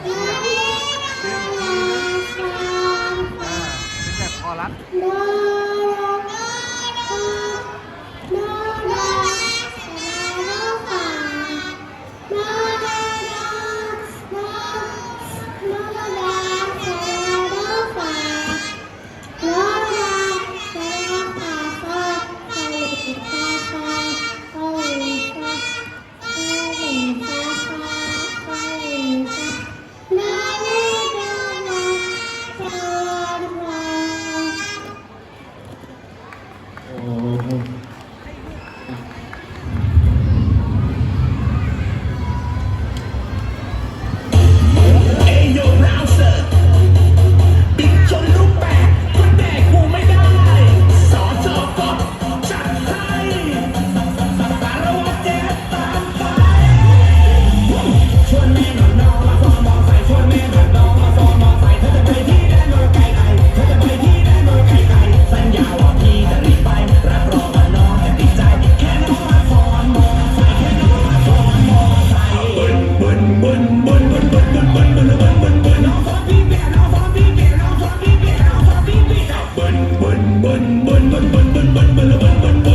เป็นอย่างเป็แบบคอรัด bun bun bun bun bun bun bun bun bun bun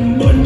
one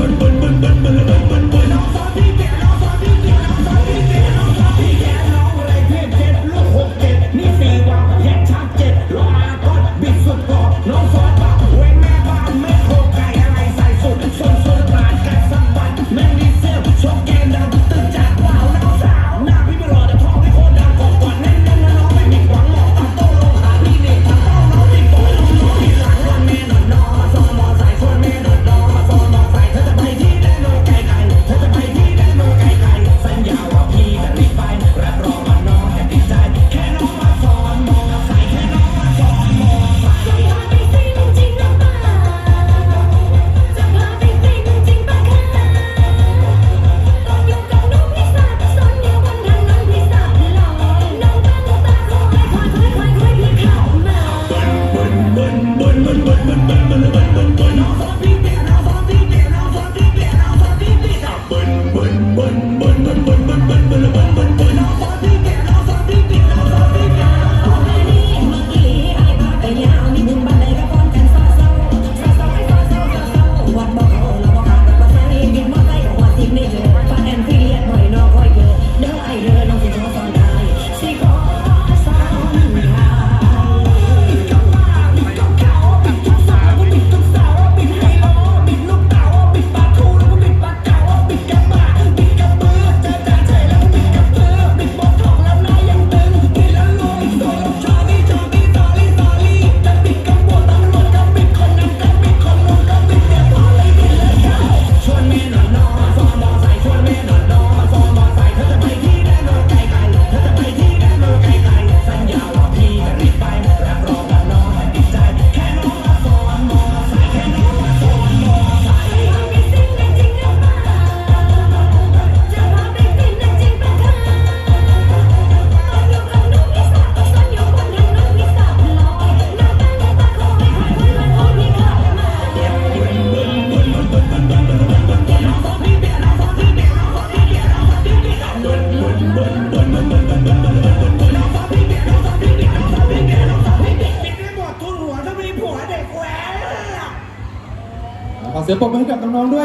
เสียงปรบมือให้กับน้องๆด้วย